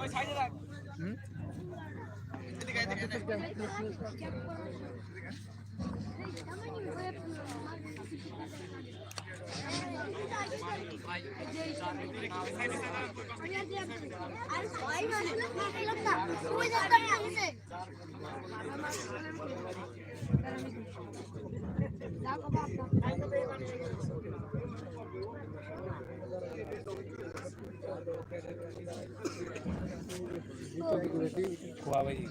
হুম? আর সবাই মানে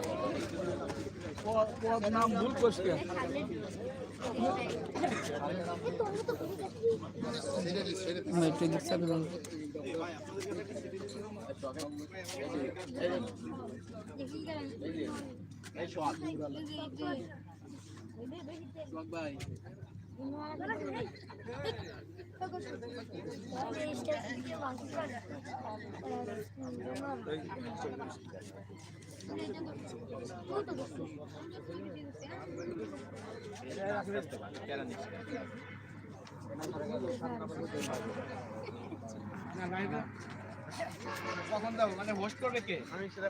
পাঁচ টাকা জাল মুড়ি জাল নাম ভুল করছি একটু দিচ্ছে দেখি গেলাম ভাই কখন যাব? মানে হোস্ট করবে কে? আমি সেটা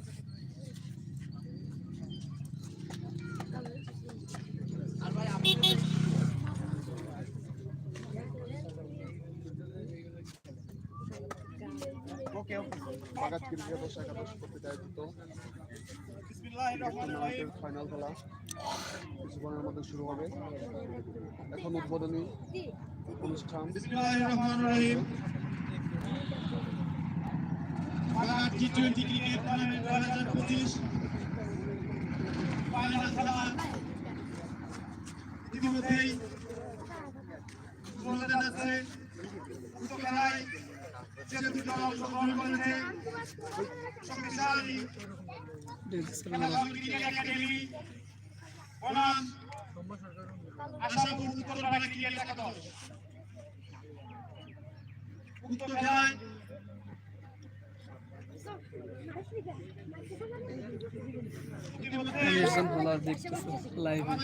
বাগাত ক্রিকেট একাদশ একাদশ কর্তৃক ফাইনাল খেলা শুরু হবে। এখন উদ্বোধনী অনুষ্ঠান। T twenty cricket tournament final খেলা ইতিমধ্যেই শুরু হতে যাচ্ছে উক্ত খেলায় যে দুটি অংশগ্রহণ করেছে শক্তিশালী একাডেমি বনাম আশাপুর উত্তরপাড়া ক্রিকেট একাদশ উক্ত খেলায় ইতিমধ্যে উনিশ জন দেখতেছে। লাইভে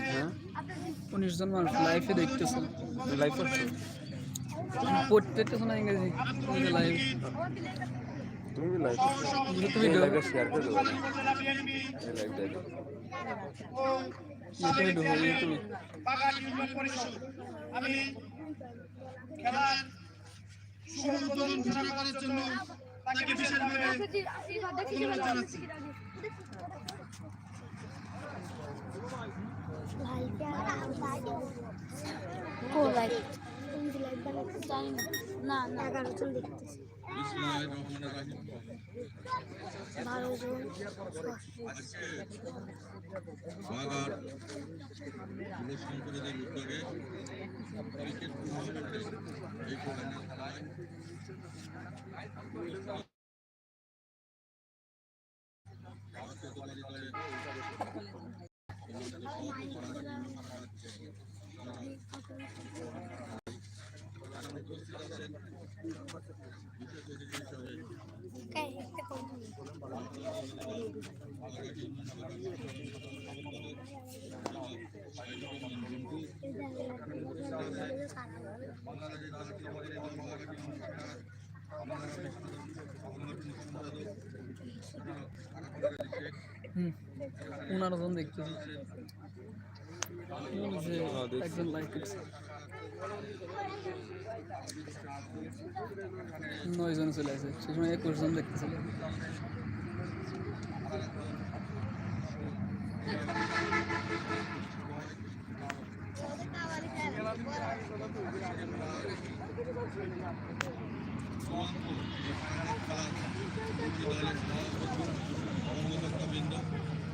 উনিশ জন মানুষ লাইভে দেখতেছে লাইভ করছে পড়তেছে না ইংরেজি। লাইভ তুমি লাইভ তুমি ঢুকো শেয়ার করে। দেবো লাইভ ও ইউটিউবে ঢুকো ইউটিউবে বাগান ইউনিয়ন পরিষদ আমি খেলার শুভ উদ্বোধন ঘোষণা করার জন্য তাকে বিশেষভাবে ধন্যবাদ জানাচ্ছি কোলাই জানি না। না এগারো জন দেখতেছি বারো জন সম্প্রদায়ের উদ্যোগে ক্রিকেট টুর্নামেন্টে এই ফাইনাল খেলায় জাতীয়তাবাদী দলের হুম পনেরো জন দেখতেছে ওই যে একজন লাইভ করছে নয় জন চলে আসে। সে সময় একুশ জন দেখতেছিল।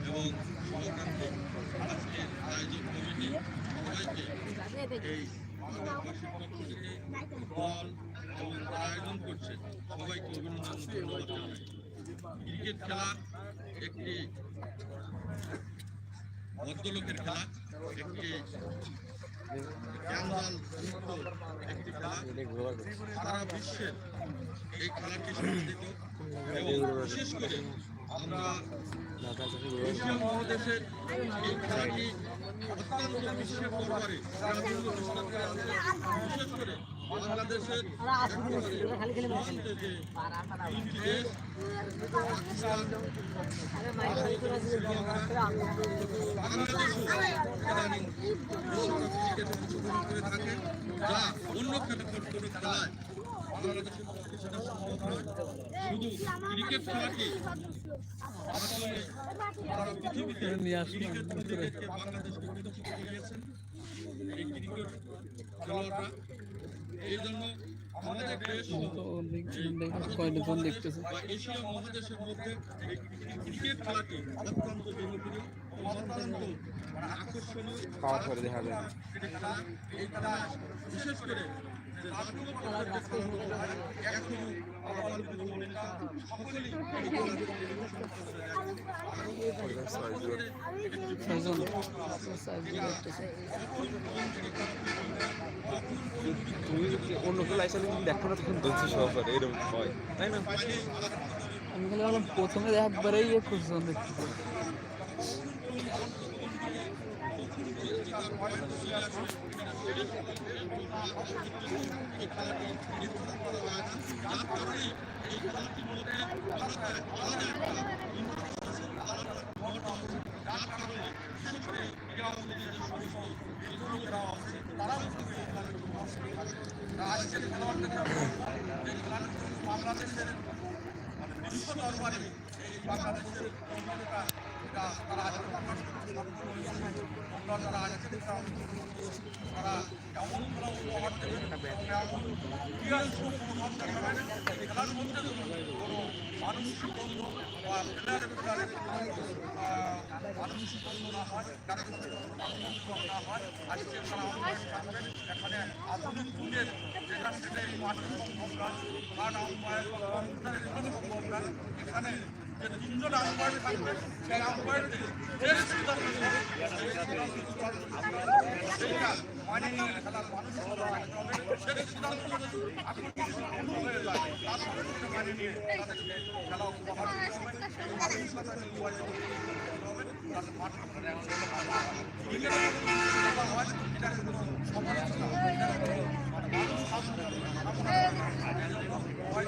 এবং এবং আয়োজন করছে। সবাইকে অভিনন্দন ধন্যবাদ জানাই। ক্রিকেট খেলা একটি ভদ্রলোকের খেলা, একটি জ্ঞানদাল একটি খেলা। সারা বিশ্বের এই খেলাটি সমর্থিত এবং বিশেষ করে আমরা এশিয়া মহাদেশের এই খেলাটি অত্যন্ত বিশ্বের দরবারে বিশেষ করে বাংলাদেশের যে ক্রিকেটে অংশগ্রহণ করে থাকে যা অন্য খেলা খেলায় বাংলাদেশের পক্ষে সেটা সম্ভব নয় শুধু ক্রিকেট খেলাটি আসলে সারা পৃথিবীতে ক্রিকেট প্রতিযোগিতাকে এই ক্রিকেট খেলোয়াড়রা এই জন্য আমাদের দেশ কয়টা জন দেখতেছে। এশিয়া মহাদেশের মধ্যে ক্রিকেট খেলাটি অত্যন্ত জনপ্রিয় অত্যন্ত মানে আকর্ষণীয়। ক্রিকেট করে দেখা যায়। বিশেষ করে তুমি যদি অন্য কেউ লাইসেন্স দেখো না তখন বলছি সহকারে এরকম হয় তাই না আমি বললাম প্রথমে একবারেই একুশ জন আজকের খেলোয়াড়দের এই খেলাটি বাংলাদেশের মানে বিশ্ব দরবারে এই বাংলাদেশের তারা তারা এখানে আধুনিক যুগের যেটা সেটা এই মাঠে সম্ভব নয় আম্পায়ার এখানে সমালোচনা এটা কোনো মানে মানুষ সামনে আমরা ভয়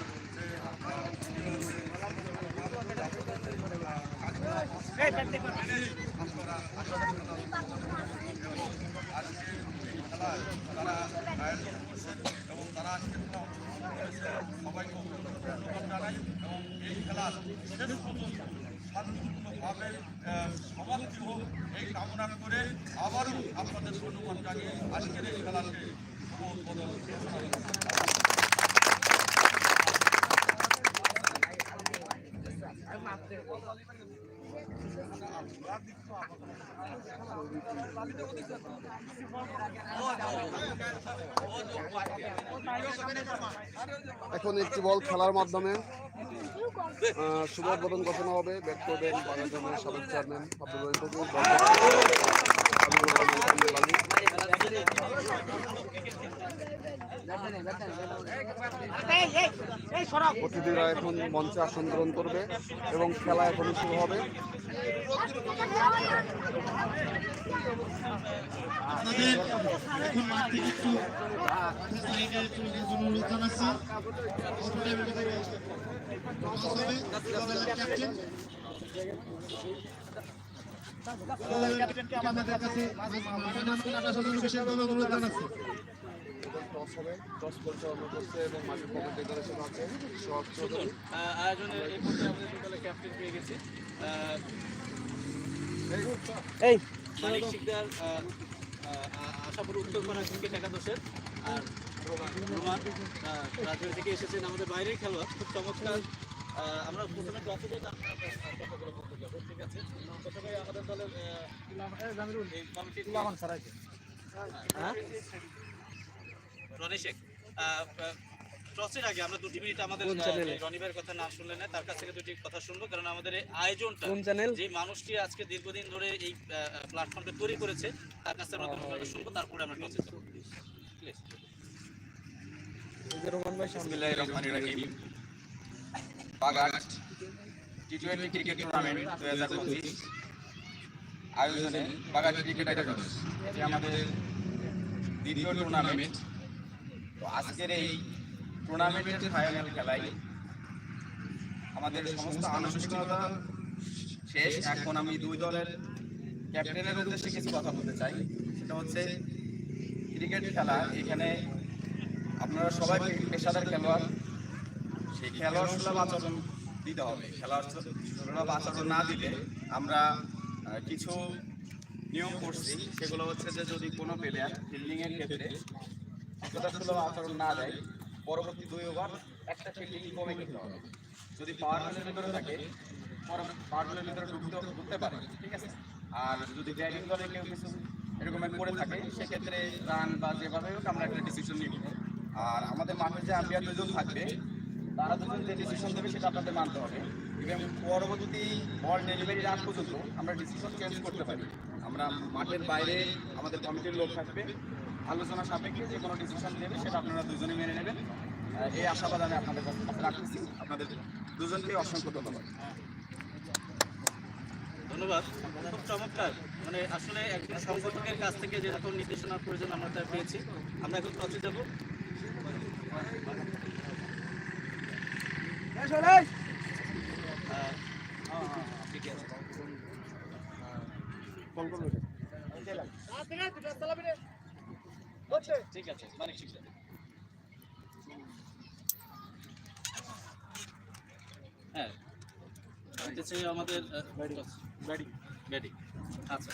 তারা আয়োজন করছেন এবং তারা আজকে খেলা অংশগ্রহণ করেছে সবাইকে ধন্যবাদ জানাই এবং এই খেলার শেষ পর্যন্ত শান্তিপূর্ণভাবে আহ, সমাপ্তি হোক এই কামনা করে আবারও আপনাদের ধন্যবাদ জানিয়ে আজকের এই খেলাকে এখন একটি বল খেলার মাধ্যমে শুভ উদ্বোধন ঘোষণা হবে। ব্যাট করবেন বাংলাদেশের সাবেক চেয়ারম্যান আব্দুল অতিথিরা এখন মঞ্চে আসন গ্রহণ করবে এবং খেলা এখন শুরু হবে। আপনাদের এখন আমাদের কাছে মাঠের নাম কাটা সদস্য হিসেবে অনুরোধ জানাচ্ছি। টস হবে টস পরিচালনা করছে এবং মাঠের কমেন্টেটর হিসেবে আছে সোহাগ চৌধুরী। আয়োজনের এই আমাদের ক্যাপ্টেন পেয়ে গেছি। আহ, মানিক শিকদার আহ, আহ, আশাপুর উত্তরপাড়া ক্রিকেট একাদশের। আর রোমান রাজবাড়ি থেকে এসেছেন আমাদের বাইরের খেলোয়াড়। খুব চমৎকার। আমরা প্রথমে টসে দিয়ে তারপর আপনার কথাগুলো বলতে যাব ঠিক আছে প্রথমে আমাদের দলের হ্যাঁ? রনি শেখ আহ, আহ, টসের আগে আমরা দুটি মিনিট আমাদের আহ, কথা না শুনলে না তার কাছ থেকে দুটি কথা শুনব কারণ আমাদের এই আয়োজনটা যে মানুষটি আজকে দীর্ঘদিন ধরে এই প্ল্যাটফর্মটা তৈরি করেছে তার কাছ থেকে আমরা দুটি শুনব তারপরে আমরা টসে যাব। প্লিজ বিসমিল্লাহির রহমানির রহিম। Bagat T twenty cricket tournament দুই হাজার পঁচিশ। আয়োজনে বাগাট ক্রিকেট একাদশ এটি আমাদের দ্বিতীয় টুর্নামেন্ট তো আজকের এই টুর্নামেন্টের ফাইনাল খেলায় আমাদের সমস্ত আনুষ্ঠানিকতা শেষ। এখন আমি দুই দলের ক্যাপ্টেনের উদ্দেশ্যে কিছু কথা বলতে চাই। সেটা হচ্ছে ক্রিকেট খেলা। এখানে আপনারা সবাই পেশাদার খেলোয়াড়। সেই খেলোয়াড় সুলভ আচরণ দিতে হবে। খেলোয়াড় সুলভ আচরণ না দিলে আমরা কিছু নিয়ম করছি, সেগুলো হচ্ছে যে যদি কোনো প্লেয়ার ফিল্ডিংয়ের ক্ষেত্রে সুলভ আচরণ না দেয়, পরবর্তী দুই ওভার একটা ফিল্ডিং কমে খেতে হবে। যদি পাওয়ার প্লের ভিতরে থাকে পাওয়ার প্লের ভিতরে ঢুকতে ঢুকতে পারে, ঠিক আছে? আর যদি ব্যাটিং দলে কেউ কিছু এরকম করে থাকে, সেক্ষেত্রে রান বা যেভাবে হোক আমরা একটা ডিসিশন নিব। আর আমাদের মাঠে যে আম্পায়ার দুজন থাকবে, তারা দুজন যে ডিসিশন দেবে সেটা আপনাদের মানতে হবে। এবং পরবর্তী বল ডেলিভারির আগ পর্যন্ত আমরা ডিসিশন চেঞ্জ করতে পারি আমরা মাঠের বাইরে আমাদের কমিটির লোক থাকবে আলোচনা সাপেক্ষে যে কোনো ডিসিশন দেবে সেটা আপনারা দুজনে মেনে নেবেন। এই আশাবাদ আমি আপনাদের কাছে রাখতেছি। আপনাদের দুজনকে অসংখ্য ধন্যবাদ। ধন্যবাদ। খুব চমৎকার। মানে আসলে একজন সংগঠকের কাছ থেকে যেরকম নির্দেশনার প্রয়োজন আমরা তা পেয়েছি আমরা এখন টসে যাব। ঠিক আছে হ্যাঁ আমাদের ব্যাটিং আচ্ছা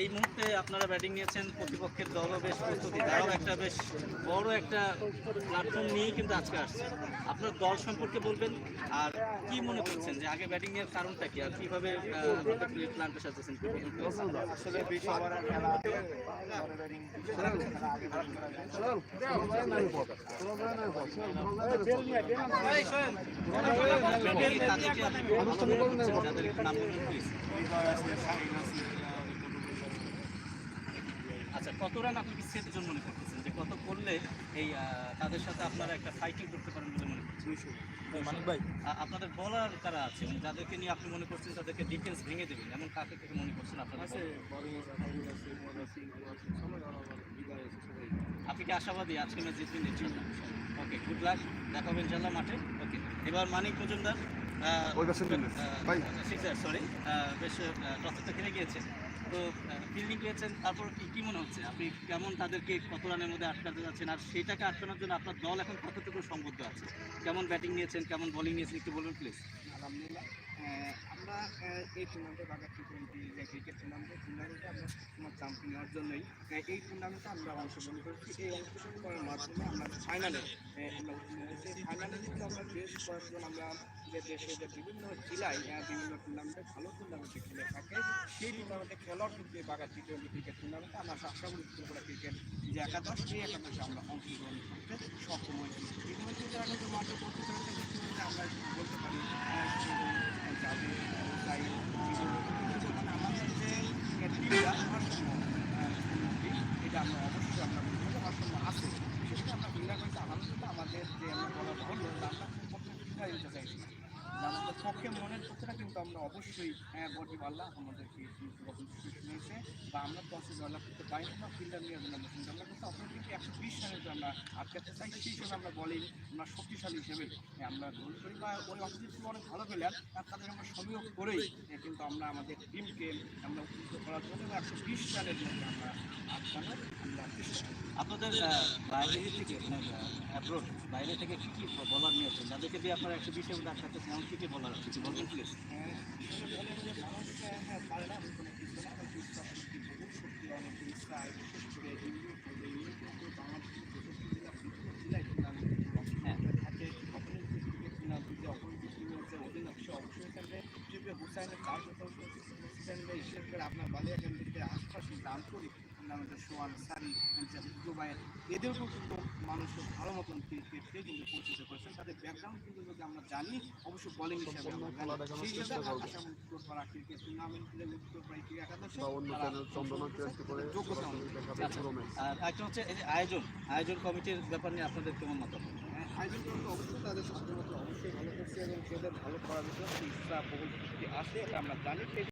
এই মুহূর্তে আপনারা ব্যাটিং নিয়েছেন প্রতিপক্ষের দলও বেশ প্রস্তুতি তারাও একটা বেশ বড় একটা প্ল্যাটফর্ম নিয়েই কিন্তু আজকে আসছে আপনার দল সম্পর্কে বলবেন, আর কি মনে করছেন যে আগে ব্যাটিং এর কারণটা কি? আর কীভাবে প্ল্যানটা সাজাচ্ছেন আসলে বিশ please। আচ্ছা কত রান আপনি সেটের জন্য মনে করতেছেন? যে কত করলে এই তাদের সাথে আপনারা একটা ফাইটিং করতে পারেন বলে মনে করছেন? মানিক ভাই। আপনাদের বলার কারা আছে? মানে যাদেরকে নিয়ে আপনি মনে করছেন তাদেরকে ডিফেন্স ভেঙে দেবেন এমন কাকে থেকে মনে করছেন আপনাদের আপনি কি আশাবাদী আজকে ম্যাচ জিতবেন? ইনশাল্লাহ ওকে গুড লাক দেখা হবে ইনশাল্লাহ মাঠে। ওকে এবার মানিক মজুমদার সরি বেশ টসটা খেলে গিয়েছে। তো ফিল্ডিং পেয়েছেন তারপর কি মনে হচ্ছে? আপনি কেমন তাদেরকে কত রানের মধ্যে আটকাতে যাচ্ছেন? আর সেটাকে আটকানোর জন্য আপনার দল এখন কতটুকু সম্বদ্ধ আছে? কেমন ব্যাটিং নিয়েছেন, কেমন বোলিং নিয়েছেন, একটু বলুন প্লিজ আলহামদুলিল্লাহ আমরা এই টুর্নামেন্টে Bagha T twenty cricket tournament টুর্নামেন্টে আমরা তোমার চ্যাম্পিয়ন হওয়ার জন্যই এই টুর্নামেন্টে আমরা অংশগ্রহণ করেছি। এই অংশগ্রহণ করার মাধ্যমে আমরা ফাইনালে ফাইনালে আমরা বেশ কয়েকজন আমরা যে দেশে যে বিভিন্ন জেলায় বিভিন্ন টুর্নামেন্টে ভালো টুর্নামেন্টে খেলে থাকে, সেই টুর্নামেন্টে খেলার কিন্তু বাঘা টি টোয়েন্টি ক্রিকেট টুর্নামেন্টে আমরা আশা করি ত্রিপুরা ক্রিকেট যে একাদশ, সেই একাদশে আমরা অংশগ্রহণ করতে সক্ষম হয়েছি। ইতিমধ্যে যারা কিন্তু মাঠে করতে চাইছে আমরা বলতে পারি যাবে তাই মানে আমাদের যে টিমটা ভারসাম্য আহ, এটা আমরা অবশ্যই আমরা বলব যে ভারসাম্য আছে বিশেষ করে আমরা ক্রীড়া করতে আলহামদুলিল্লাহ আমাদের যে আমরা বলা হলো আমরা পক্ষে ক্রীড়া দিতে চাইছি না। যে আমাদের পক্ষে মনের পক্ষটা কিন্তু আমরা অবশ্যই আহ, বডি পাল্লা আমাদেরকে রকম সিচুয়েশন হয়েছে বা আমরা দশে জয়লাভ করতে পারি না ফিল্ডার নিয়ে আমরা আমরা আটকাতে চাই সেই হিসেবে আমরা বলিং আমরা শক্তিশালী হিসেবে আমরা গোল করি বা ওই অপোজিট অনেক ভালো আর তাদের আমরা সংযোগ করেই কিন্তু আমরা আমাদের টিমকে আমরা উত্তীর্ণ করার জন্য একশো বিশ রানের জন্য আমরা আটকানোর আমরা আপনাদের বাইরে থেকে অ্যাব্রোড বাইরে থেকে কী কী বলার নিয়ে আসছেন তাদেরকে দিয়ে আপনারা একশো বিশের মধ্যে আটকাতে এমন কী কী বলার কিছু বলবেন প্লিজ হ্যাঁ, হ্যাঁ, হ্যাঁ, পারে না কোনো কিছু না। অনেক বিশ্বাস, শক্তি, বহু শক্তি, অনেক ইচ্ছা, বিশেষ করে ইউনিট, এই ইউনিট কিন্তু বাংলাদেশের চৌষট্টি জেলা, বিভিন্ন জেলায় টুর্নামেন্ট হ্যাঁ। থাকে। অপোনেন্ট যে ক্রিকেট টুর্নামেন্ট, যে অপোনেন্ট টিম হচ্ছে, অধিনায়ক অবশ্যই থাকবে। হিসেবে হুসাইনের চার বছর আপনার আশপাশে সোয়ান সারি দুবাইয়ের এদেরকেও কিন্তু মানুষ ভালো মতন ক্রিকেটকে কিন্তু পরিচিত করেছেন তাদের ব্যাকগ্রাউন্ড কিন্তু যদি আমরা জানি অবশ্যই বলিং হিসাবে আমরা খেলা জানি। দেখানোর সেই হিসাবে Assam Uttarpara cricket tournament Uttarpara cricket একাদশে বা অন্য তারা চ্যানেল চন্দনা ক্রিয়েট করে যোগ্যতা সরাসরি অনুযায়ী। দেখাবে পুরো ম্যাচ। আর একটা হচ্ছে এই যে আয়োজন আয়োজন কমিটির ব্যাপার নিয়ে আপনাদের কেমন মতামত? হ্যাঁ, আয়োজন করতে অবশ্যই তাদের সাধ্যমতো অবশ্যই ভালো করছে এবং সেদের ভালো করার জন্য ইচ্ছা প্রকল্প আসে আমরা জানি।